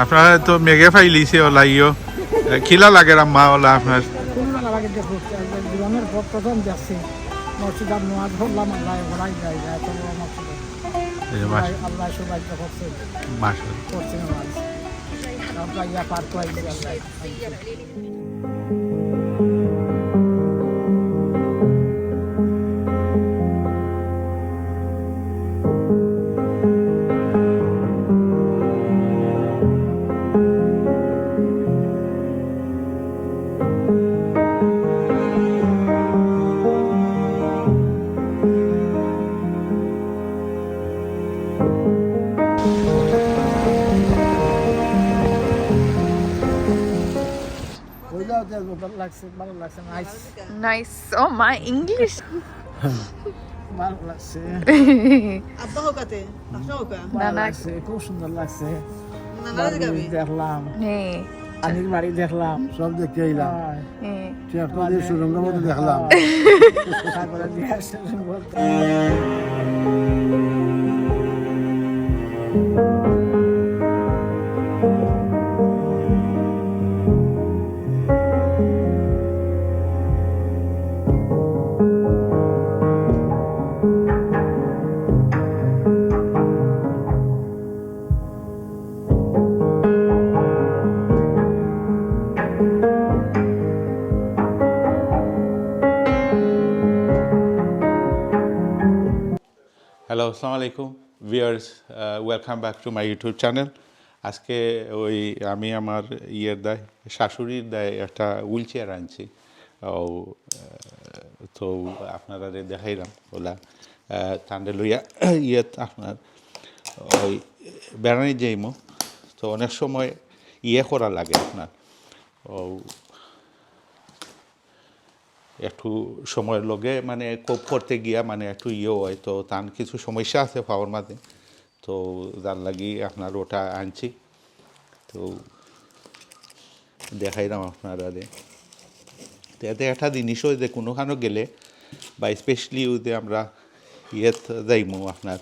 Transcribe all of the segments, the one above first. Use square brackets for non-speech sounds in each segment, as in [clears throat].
আপনারা তো মেঘে ফাইলিছে ওলাইও। খিলা লাগে রাম্মা ওলা আপনার। জীবনের পর প্রথম যাচ্ছে। মসজিদ আর নোয়াজ পড়লাম আল্লাহ ঘোরাই যায় এত মসজিদ যে আল্লাহ সবাইকে করছে। করছে আমরা ইয়া পার লাগছে ভালো লাগছে nice Nice. Oh my English. [laughs] ভালো লাগছে. ভালো নানা- খুব সুন্দর লাগছে। দেখলাম. আনির বাড়ি দেখলাম সব দেখতে এলাম। হয়। সুরঙ্গ মতো দেখলাম। [laughs] আসসালামু আলাইকুম viewers welcome back to my YouTube channel আজকে ওই আমি আমার ইয়ের দায়, শাশুড়ির দায় একটা হুইল চেয়ার আনছি। ও তো আপনারা দেখাইলাম, ওলা তান্ডে লইয়া [clears throat] ইয়ে আপনার ওই বেড়ানি যাইমো। তো অনেক সময় ইয়ে করা লাগে আপনার। ও একটু সময়ের লগে মানে কোপ করতে গিয়া মানে একটু ইয়ে হয়, তো তার কিছু সমস্যা আছে পাওয়ার মাঝে। তো যার লাগি আপনার ওটা আনছি। তো দেখাইলাম আপনারা তো এতে একটা জিনিসও যে, কোনোখানো গেলে বা স্পেশালি ওই যে আমরা ইয়েত যাইমু আপনার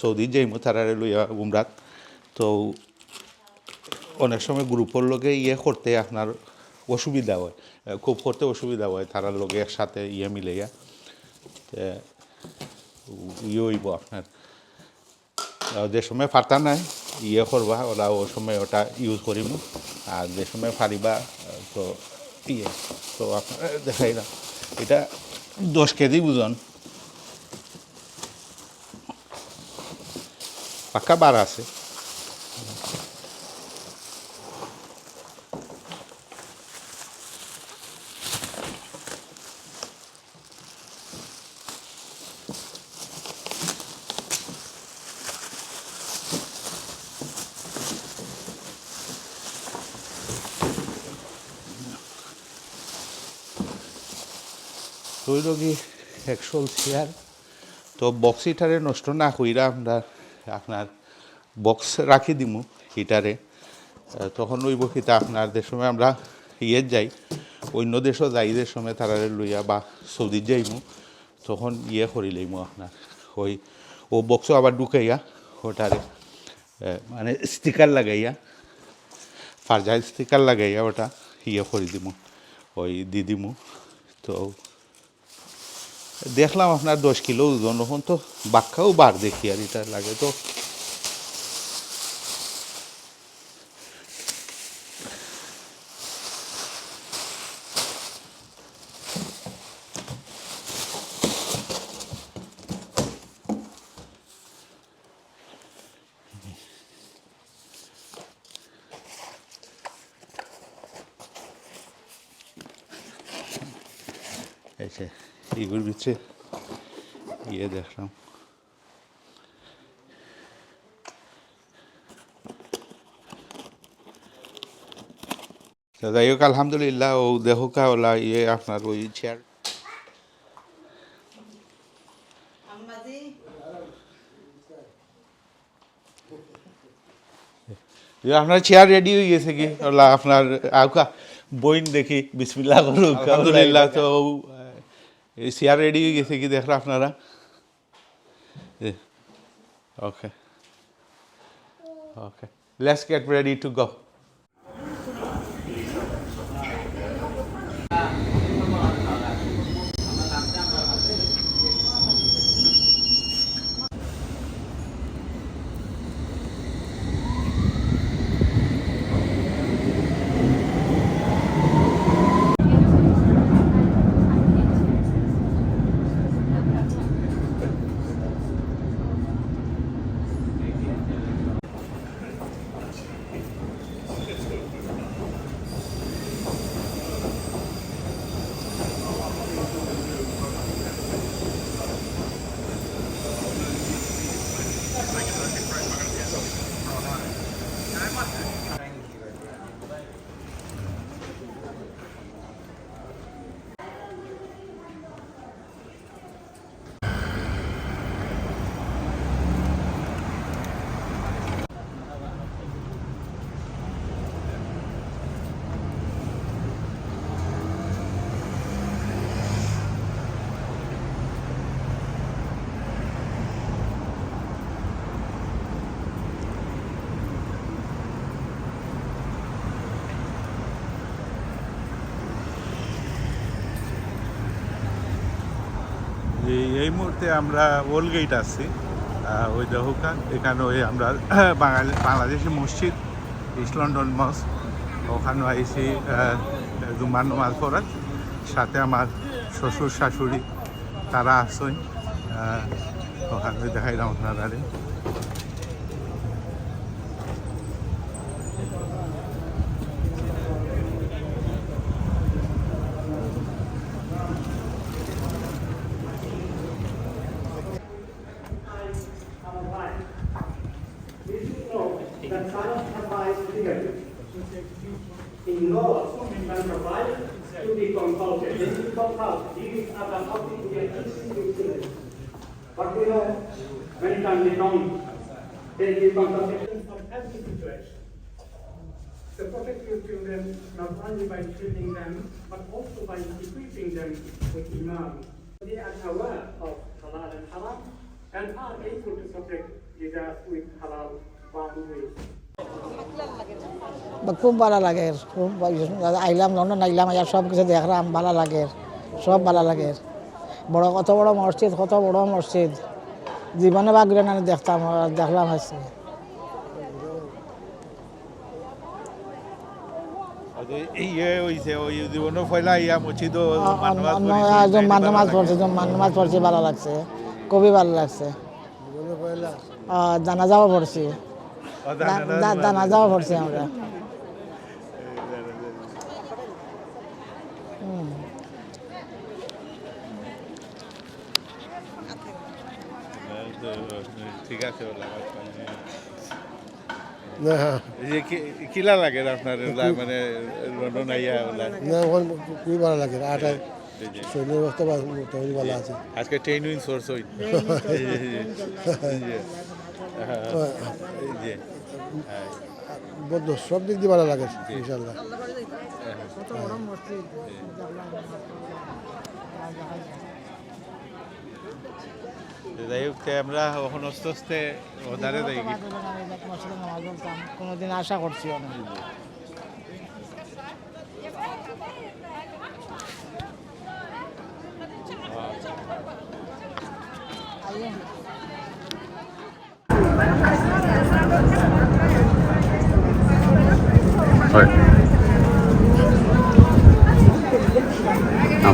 সৌদি যাইমু তারা লইয়া উমরাত। তো অনেক সময় গ্রুপের লগে ইয়ে করতে আপনার অসুবিধা হয়। খুব করতে অসুবিধা হয়, তারা লগে একসাথে ইয়ে তে ইয়ে হইব আপনার। যে সময় ফাটা নাই ইয়ে করবা, ওরা ও সময় ওটা ইউজ করিব আর যে সময় ফারিবা তো ইয়ে তো আপনার দেখাই না। এটা দশ কেজি ওজন। পাক্কা বার আছে। তৈল কি একশো চেয়ার তো বক্স হিটারে নষ্ট না কইরা আমরা আপনার বক্স রাখি দিমু হিটারে তখন ওই বকিতে আপনার যে সময় আমরা ইয়ে যাই, অন্য দেশও যাই যে সময় তারা লইয়া বা সৌদি যাইমু, তখন ইয়ে করি লইমু আপনার। ওই, ও বক্সও আবার ঢুকাইয়া ওটারে মানে স্টিকার লাগাইয়া ফার্জাইল স্টিকার লাগাইয়া ওটা ইয়ে করে দিমু, ওই দি দিমু। তো দেখলাম আপনার দশ কিলো ওজন এখন তো বাক্কাও বার দেখি আর এটা লাগে তো। যে। এগুলোর ভিতরে ইয়ে দেখলাম তো যাই হোক আলহামদুলিল্লাহ ও দেহকা ওলা ইয়ে আপনার ওই চেয়ার আপনার চেয়ার রেডি হয়ে গেছে কি ওলা আপনার আউকা বইন দেখি বিসমিল্লাহ করুক আলহামদুলিল্লাহ তো এই চেয়ার রেডি হয়ে গেছে কি দেখরা আপনারা? Okay okay let's get ready to go. যে এই মুহূর্তে আমরা ওলগেট গেট আছি ওই দেহকা এখানে ওই আমরা [coughs] বাঙালি, বাংলাদেশি মসজিদ ইস্ট লন্ডন মস ওখানে আইসি জুমার নমাজ পড়ার। সাথে আমার শ্বশুর, শাশুড়ি, তারা আসছেন ওখানে দেখাইলাম আপনারা in law and provide to be consulted. Is compulsory. These are the public to get teaching. But we know many times they don't. They give consultation from every situation. To protect your children not only by training them, but also by equipping them with Iman. They are aware of halal and haram and are able to protect theirs with halal boundaries. খুব ভালো লাগে খুব আইলাম London আইলাম আইয়া সব কিছু দেখলাম ভালো লাগে সব ভালো লাগে। বড় কত বড় মসজিদ কত বড় মসজিদ। জীবনে বা ঘুরে না দেখতাম দেখলাম ইয়ে হয়েছে ইয়া নামাজ পড়ছি নামাজ পড়ছি ভালো লাগছে। খুবই ভালো লাগছে। জানাজাও পড়ছি। জানাজাও পড়ছি আমরা ঠিক আছে কিলা লাগে আপনার মানে লন্ডন আইয়া না খুবই ভালো লাগে আটায় শরীর অবস্থা ভালো মোটামুটি ভালো আছে আজকে ট্রেন উইন সোর্স হই হ্যাঁ, হ্যাঁ, বন্ধু সব দিক দিয়ে ভালো লাগে ইনশাল্লাহ যাই হোক তে আমরা ওখানে আস্তে আস্তে ওদারে দেখি কোনোদিন আশা করছি না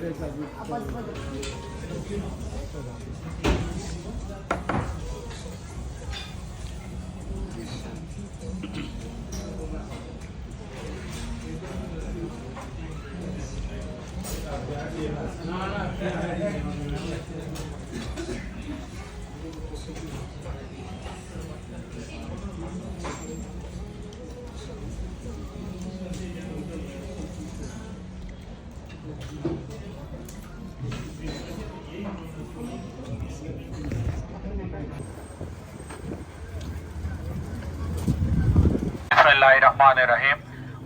Gracias. রহমান রহিম,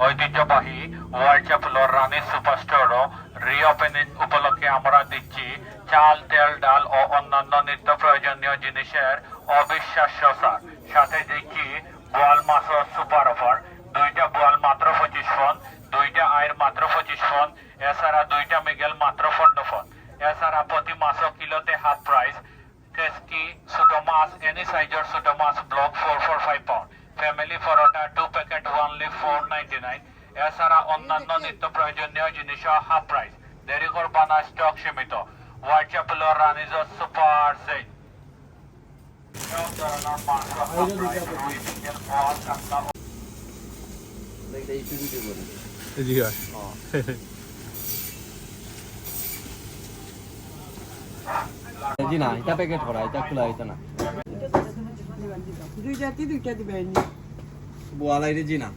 ঐতিহ্যবাহী ওয়ার্ল্ড চ্যাপেলর রানী সুপার স্টোরও রিওপেনিং উপলক্ষে আমরা দিচ্ছি চাল, তেল, ডাল ও অন্যান্য নিত্য প্রয়োজনীয় জিনিসের অবিশ্বাস্য সার সাথে দিচ্ছি বোয়াল মাছের সুপার অফার। দুইটা বোয়াল মাত্র পঁচিশ ফোন দুইটা আয়ের মাত্র পঁচিশ ফোন এছাড়া দুইটা মিগেল মাত্র পনেরো ফোন এছাড়া প্রতি মাসও কিলোতে হাফ প্রাইস, টেস্টি ছোটো মাছ, এনি সাইজের ছোটো মাছ, block four four five pound. Family paratha two packet only four ninety nine এছাড়া অন্যান্য নিত্য প্রয়োজনীয় জিনিসও হাফ প্রাইস দেরি করবা না স্টক সীমিত হোয়াইট চ্যাপেলর রানিজ সুপার সেট মাছ কাতলা জি না এটা প্যাকেট করা এটা খোলা হইতো না দুইটা দুইটা দিবেন বোয়ালাইরে জি না